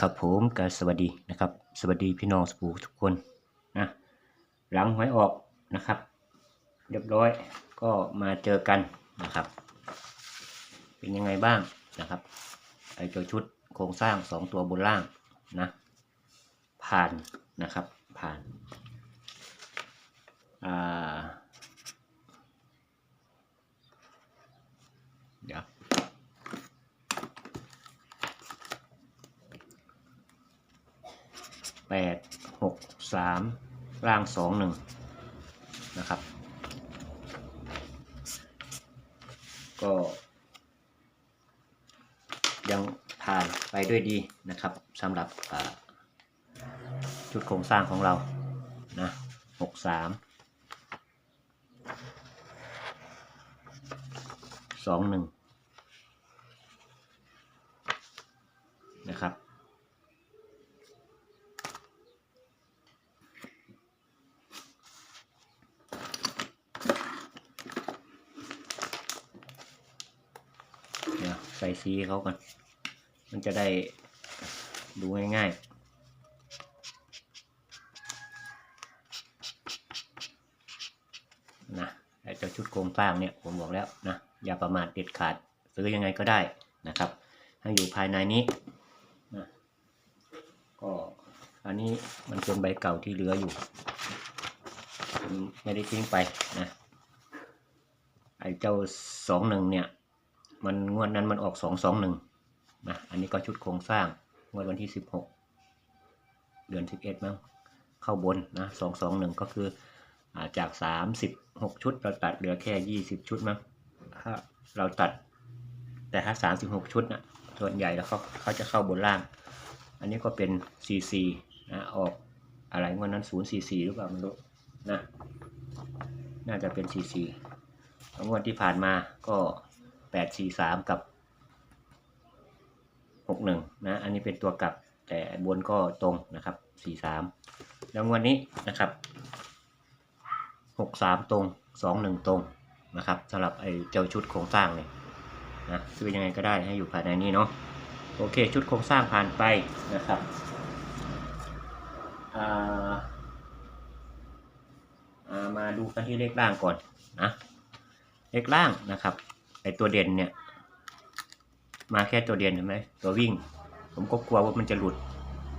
ครับผมก็สวัสดีนะครับ สวัสดีพี่น้องสปูทุกคนนะหลังหวยออกนะครับ เรียบร้อยก็มาเจอกันนะครับ เป็นยังไงบ้างนะครับไอตัวชุดโครงสร้างสองตัวบนล่างนะผ่านนะครับผ่านอ่าเดี๋ยว แป ดหกสามร่างสองหนึ่งนะครับ ก็ยังผ่านไปด้วยดีนะครับสำหรับอ่าชุดโครงสร้างของเรานะหกสามสองหนึ่งนะครับ เดี๋ยว ใส่สีเขาก่อน มันจะได้ดูง่ายๆนะไอ้เจ้าชุดโครงสร้างเนี่ยผมบอกแล้วนะอย่าประมาทเด็ดขาดซื้อยังไงก็ได้นะครับให้อยู่ภายในนี้นะก็อันนี้มันเป็นใบเก่าที่เหลืออยู่ไม่ได้ทิ้งไปนะไอ้เจ้าสองหนึ่งเนี่ย มันงวดนั้นมันออกสองสองหนึ่งนะอันนี้ก็ชุดโครงสร้างงวดวันที่สิบหกเดือนสิบเอ็ดมั้งเข้าบนนะสองสองหนึ่งก็คืออาจากสามสิบหกชุดเราตัดเหลือแค่ยี่สิบชุดมั้งถ้าเราตัด แต่ถ้าสามสิบหกชุดนะส่วนใหญ่แล้วเขาเขาจะเข้าบนล่าง อันนี้ก็เป็นซีซีนะออกอะไรงวดนั้นศูนย์ซีซีหรือเปล่าไม่รู้นะน่าจะเป็นซีซีงวดที่ผ่านมาก็ แปดสี่สามกับหกหนึ่งนะ อันนี้เป็นตัวกลับแต่บนก็ตรงนะครับสี่สามแล้ววดนี้นะครับหกสามตรงสองหนึ่งตรงนะครับสำหรับไอ้เจ้าชุดโครงสร้างเนี่ยนะซื้อยังไงก็ได้ให้อยู่ภายในนี้เนาะโอเค ชุดโครงสร้างผ่านไปนะครับอ่าอ่ามาดูกันที่เลขล่างก่อนนะเลขล่างนะครับ ไอตัวเด่นเนี่ย มาแค่ตัวเด่นเห็นไหมตัววิ่ง ผมก็กลัวว่ามันจะหลุด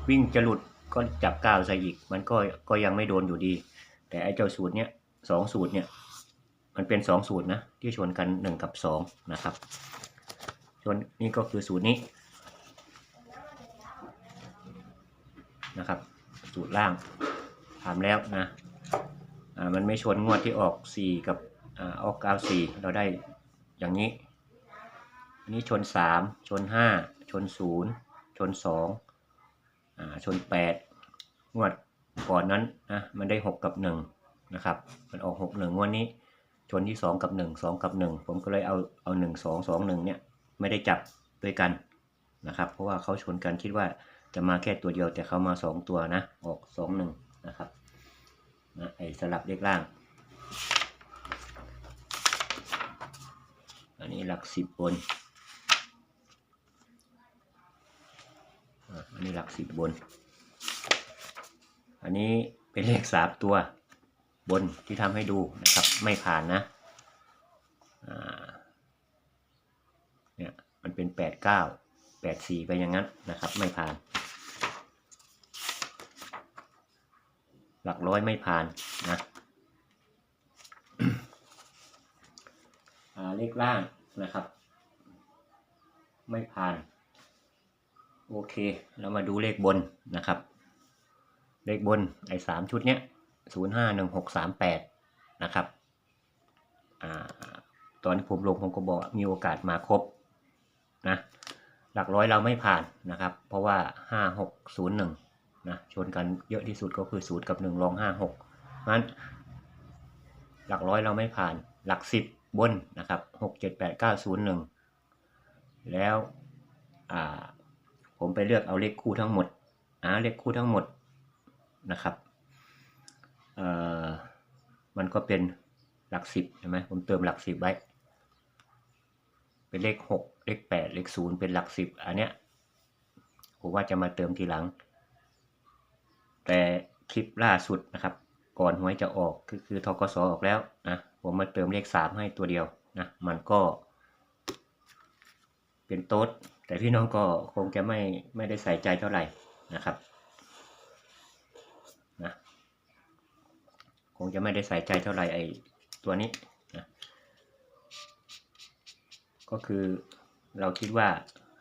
วิ่งจะหลุดก็จับก้าวใส่อีก มันก็ก็ยังไม่โดนอยู่ดี แต่ไอเจ้าสูตรเนี่ยสองสูตรเนี่ย มันเป็นสองสูตรนะ ที่ชนกันหนึ่งกับสองนะครับชนนี่ก็คือสูตรนี้นะครับสูตรล่างถามแล้วนะอ่ามันไม่ชนงวดที่ออกสี่กับอ่าออกเก้าสี่เราได้ อย่างนี้ อันนี้ชนสามชนห้าชนศูนย์ชนสองอ่าชนแปดงวดก่อนนั้นนะมันได้หกกับหนึ่งนะครับ มันออกหกหนึ่งงวดนี้ ชนที่สองกับหนึ่งสองกับหนึ่งผมก็เลยเอาเอาหนึ่งสองสองหนึ่งเนี่ยไม่ได้จับด้วยกันนะครับ เพราะว่าเขาชนกันคิดว่าจะมาแค่ตัวเดียวแต่เขามาสองตัวนะ ออกสองหนึ่งนะครับนะไอ้สลับเลขล่าง นนี้หลักสิบบน อันนี้หลักสิบบน อันนี้เป็นเลขสามตัวบนที่ทำให้ดูนะครับ ไม่ผ่านนะเนี่ยมันเป็นแปดเก้าแปดสี่ไปอย่างนั้นนะครับ ไม่ผ่าน หลักร้อยไม่ผ่านนะเลขล่าง นะครับ ไม่ผ่าน โอเคเรามาดูเลขบนนะครับ เลขบนไอ้สามชุดเนี้ยศูนย์ห้าหนึ่งหกสามแปดนะครับอ่าตอนที่ผมลงผมก็บอกมีโอกาสมาครบนะหลักร้อยเราไม่ผ่านนะครับ เพราะว่าห้าหกศูนย์หนึ่งนะชนกันเยอะที่สุดก็คือศูนย์กับหนึ่งรองห้าหกนั้นหลักร้อยเราไม่ผ่านหลักสิบ บนนะครับหกเจ็ดแปดเก้าศูนย์หนึ่งแล้วผมไปเลือกเอาเลขคู่ทั้งหมดอ่าเลขคู่ทั้งหมดนะครับมันก็เป็นหลักสิบใช่ไหมผมเติมหลักสิบไว้ เป็นเลขหกเลขแปดเลขศูนย์เป็นหลักสิบอันเนี้ยผมว่าจะมาเติมทีหลัง แต่คลิปล่าสุดนะครับ ก่อนหวยจะออกคือคือทกสออกแล้วนะผมมาเติมเลขสามให้ตัวเดียวนะมันก็ เป็นโต๊ดแต่พี่น้องก็คงจะไม่ไม่ได้ใส่ใจเท่าไหร่นะครับนะคงจะไม่ได้ใส่ใจเท่าไหร่ไอตัวนี้นะก็คือเราคิดว่า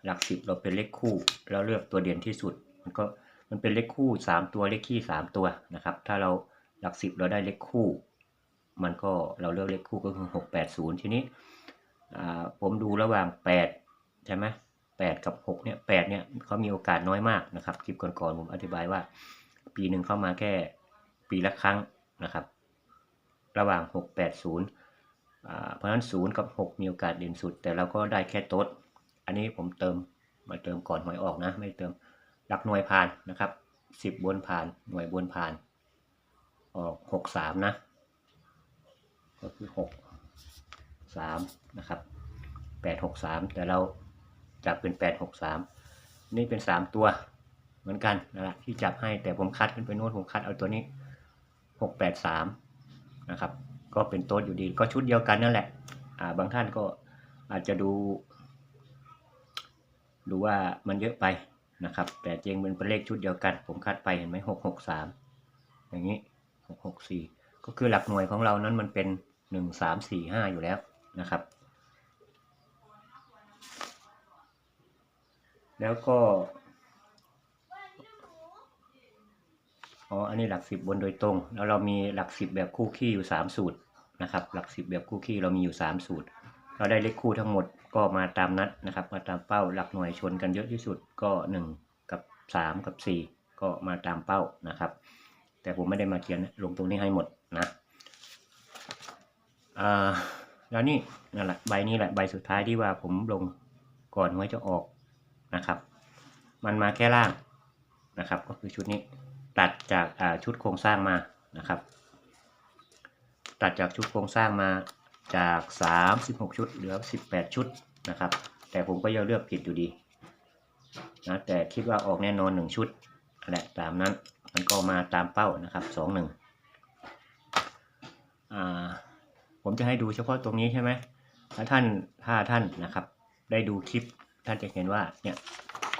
หลักสิบเราเป็นเลขคู่เราเลือกตัวเด่นที่สุด มันก็มันเป็นเลขคู่สามตัวเลขคี่สามตัวนะครับ ถ้าเรา หลักสิบเราได้เลขคู่ มันก็เราเลือกเลขคู่ก็คือหกแปดศูนย์ทีนี้ผมดูระหว่างแปดใช่ไหมแปดกับหกเนี่ยแปดเนี่ยเขามีโอกาสน้อยมากนะครับคลิปก่อนๆผมอธิบายว่า ปีหนึ่งเข้ามาแค่ปีละครั้งนะครับ ระหว่างหกแปดศูนย์เพราะฉะนั้นศูนย์กับหกมีโอกาสเด่นสุด แต่เราก็ได้แค่โต๊ดอันนี้ผมเติมมาเติมก่อนหวยออกนะ ไม่เติมหลักหน่วยผ่านนะครับสิบบนผ่านหน่วยบนผ่าน ออกหกสามนะ ก็คือหกสามนะครับแปดหกสามแต่เราจับเป็นแปดหกสามนี่เป็นสามตัวเหมือนกันนะที่จับให้แต่ผมคัดขึ้นไปโน้ตผมคัดเอาตัวนี้หกแปดสามนะครับ ก็เป็นโต๊ดอยู่ดีก็ชุดเดียวกันนั่นแหละอ่าบางท่านก็อาจจะดูดูว่ามันเยอะไปนะครับ แต่จริงมันเป็นเลขชุดเดียวกัน ผมคัดไปเห็นไหมหกหกสามอย่างนี้ หกหกสี่ก็คือหลักหน่วยของเรานั้นมันเป็นหนึ่งสามสี่ห้าอยู่แล้วนะครับ แล้วก็อ๋ออันนี้หลักสิบบนโดยตรง แล้วเรามีหลักสิบแบบคู่ขี้อยู่สามสูตรนะครับ หลักสิบแบบคู่ขี้เรามีอยู่สามสูตร เราได้เลขคู่ทั้งหมดก็มาตามนัดนะครับ มาตามเป้าหลักหน่วยชนกันเยอะที่สุดก็หนึ่งกับสามกับสี่ก็มาตามเป้านะครับ แต่ผมไม่ได้มาเขียนลงตรงนี้ให้หมดนะอ่าแล้วนี่นั่นแหละใบนี้แหละใบสุดท้ายที่ว่าผมลงก่อนหวยจะออกนะครับ มันมาแค่ล่างนะครับ ก็คือชุดนี้ตัดจากชุดโครงสร้างมานะครับ ตัดจากชุดโครงสร้างมาจาก 36 ชุดเหลือ 18 ชุดนะครับ แต่ผมก็ยังเลือกผิดอยู่ดีนะแต่คิดว่าออกแน่นอน 1 ชุดแหละตามนั้น มันก็มาตามเป้านะครับ2 1อ่าผมจะให้ดูเฉพาะตรงนี้ใช่ไหมถ้าท่านถ้าท่านนะครับ ได้ดูคลิปท่านจะเห็นว่าเนี่ย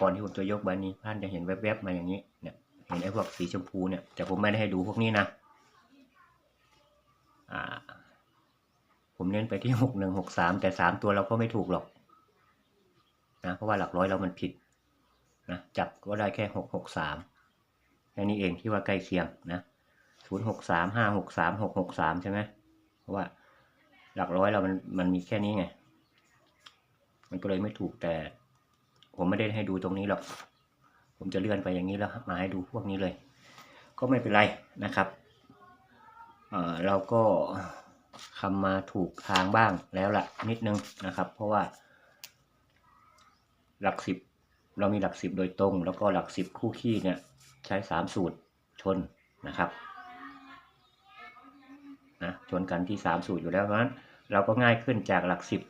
ก่อนที่ผมจะยกใบนี้ท่านจะเห็นแวบๆมาอย่างนี้เนี่ยเห็นไอ้พวกสีชมพูเนี่ยแต่ผมไม่ได้ให้ดูพวกนี้นะอ่าผมเน้นไปที่หกหนึ่งหกสามแต่สามตัวเราก็ไม่ถูกหรอกนะเพราะว่าหลักร้อยเรามันผิดนะจับก็ได้แค่หกหกสาม แค่นี้เองที่ว่าใกล้เคียงนะศูนย์หกสามห้าหกสามหกหกสามใช่ไหมเพราะว่าหลักร้อยเรามันมันมีแค่นี้ไง มันก็เลยไม่ถูกแต่ ผมไม่ได้ให้ดูตรงนี้หรอก ผมจะเลื่อนไปอย่างนี้แล้วมาให้ดูพวกนี้เลย ก็ไม่เป็นไรนะครับเออเราก็คำมาถูกทางบ้างแล้วละนิดนึงนะครับ เพราะว่า หลักสิบเรามีหลักสิบโดยตรง แล้วก็หลักสิบคู่ขี้เนี่ย ใช้สามสูตรชนนะครับนะชนกันที่สามสูตรอยู่แล้วเพราะฉะนั้นเราก็ง่ายขึ้นจากหลักสิบ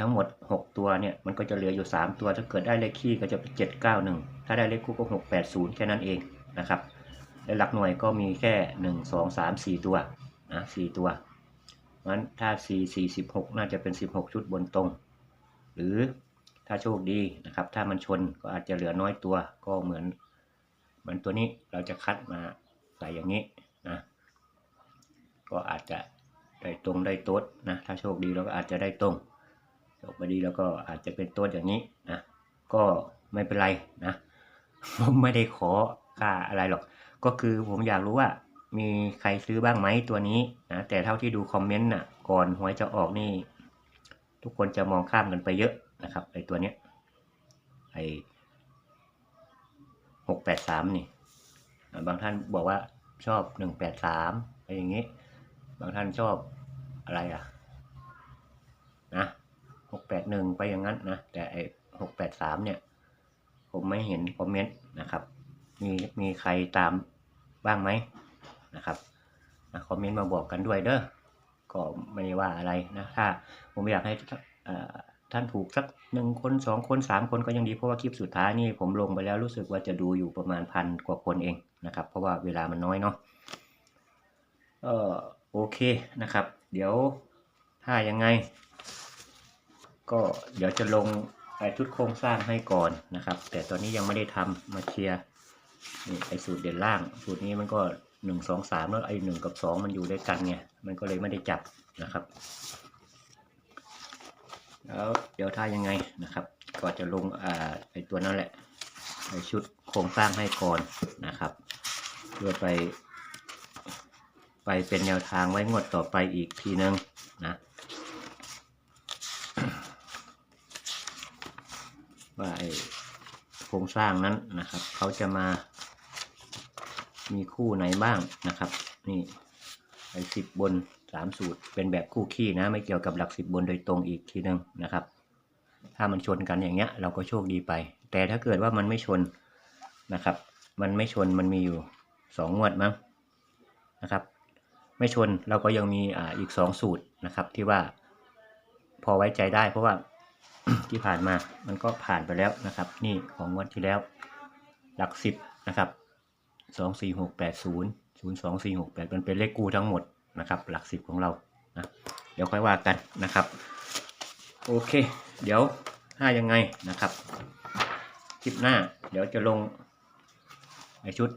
ทั้งหมด 6 ตัวเนี่ยมันก็จะเหลืออยู่ 3 ตัวถ้าเกิดได้เลขคี่ก็จะเป็น 7 9 1 ถ้าได้เลขคู่ก็ 6 8 0 แค่นั้นเองนะครับและหลักหน่วยก็มีแค่ 1 2 3 4 ตัวนะ4ตัวงั้นถ้า 4 4 16 น่าจะเป็น 16 ชุดบนตรง หรือถ้าโชคดีนะครับ ถ้ามันชนก็อาจจะเหลือน้อยตัวก็เหมือน เหมือนตัวนี้เราจะคัดมาใส่อย่างนี้นะก็อาจจะได้ตรงได้โต๊ดนะถ้าโชคดีเราก็อาจจะได้ตรงจบมาดีแล้วก็อาจจะเป็นตัวอย่างนี้นะก็ไม่เป็นไรนะผมไม่ได้ขอค่าอะไรหรอก ก็คือผมอยากรู้ว่ามีใครซื้อบ้างไหมตัวนี้นะแต่เท่าที่ดูคอมเมนต์น่ะก่อนหวยจะออกนี่ ทุกคนจะมองข้ามกันไปเยอะนะครับไอตัวเนี้ยไอ หกแปดสามนี่ บางท่านบอกว่าชอบหนึ่งแปดสามอะไรอย่างนี้ บางท่านชอบอะไรอะ นะหกแปดหนึ่งไปอย่างนั้นนะ แต่ไอหกแปดสามเนี่ย ผมไม่เห็นคอมเมนต์นะครับ มีมีใครตามบ้างไหมนะครับนะคอมเมนต์มาบอกกันด้วยเด้อ ก็ไม่ได้ว่าอะไรนะ ถ้าผมอยากให้ ท่านถูกสักหนึ่งคนสองคนสามคนก็ยังดีเพราะว่าคลิปสุดท้ายนี่ผมลงไปแล้วรู้สึกว่าจะดูอยู่ประมาณพันกว่าคนเองนะครับ เพราะว่าเวลามันน้อยเนาะเออโอเคนะครับ เดี๋ยวถ้ายังไง ก็เดี๋ยวจะลงไอชุดโครงสร้างให้ก่อนนะครับ แต่ตอนนี้ยังไม่ได้ทำมาเคลียร์นี่ไอสูตรเด่นล่าง สูตรนี้มันก็หนึ่งสองสามแล้วไอหนึ่งกับสองมันอยู่ด้วยกันไงมันก็เลยไม่ได้จับนะครับ แล้วเดี๋ยวถ้ายังไงนะครับ ก็จะลงอ่าไอตัวนั้นแหละไอชุดโครงสร้างให้ก่อนนะครับ เพื่อไป ไปเป็นแนวทางไว้งวดต่อไปอีกทีนึงนะว่าไอโครงสร้างนั้นนะครับ เขาจะมามีคู่ไหนบ้างนะครับ นี่ไอสิบบน สามสูตรเป็นแบบคู่ขี้นะ ไม่เกี่ยวกับหลักสิบบนโดยตรงอีกทีนึงนะครับ ถ้ามันชนกันอย่างเงี้ย เราก็โชคดีไป แต่ถ้าเกิดว่ามันไม่ชนนะครับ มันไม่ชนมันมีอยู่สองงวดมั้งนะครับ ไม่ชนเราก็ยังมีอ่าอีกสองสูตรนะครับ ที่ว่าพอไว้ใจได้ เพราะว่าที่ผ่านมามันก็ผ่านไปแล้วนะครับ นี่ของงวันที่แล้ว หลักสิบนะครับสองสี่หกแปดศูนย์ศูนย์สองสี่หกแปดมันเป็นเลขกูทั้งหมด นะครับ หลักสิบของเรานะเดี๋ยวค่อยว่ากันนะครับ โอเค เดี๋ยวถ้ายังไงนะครับ คลิปหน้าเดี๋ยวจะลงในชุด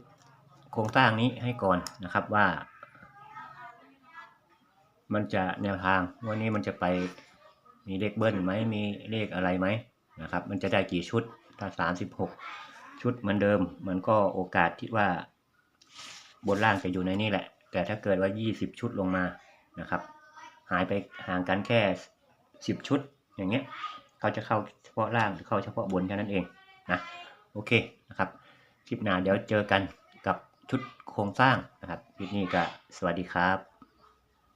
โครงสร้างนี้ให้ก่อนนะครับว่า มันจะแนวทางวันนี้มันจะไปมีเลขเบิ้ลไหมมีเลขอะไรไหมนะครับ มันจะได้กี่ชุดถ้าสามสิบหกชุดเหมือนเดิม มันก็โอกาสที่ว่าบนล่างจะอยู่ในนี่แหละ แต่ถ้าเกิดว่า 20 ชุดลงมานะครับ หายไปห่างกันแค่ 10 ชุดอย่างเงี้ยเขาจะเข้าเฉพาะล่างหรือเข้าเฉพาะบนแค่นั้นเองนะโอเคนะครับคลิปหน้าเดี๋ยวเจอกันกับชุดโครงสร้างนะครับคลิปนี้ก็สวัสดีครับ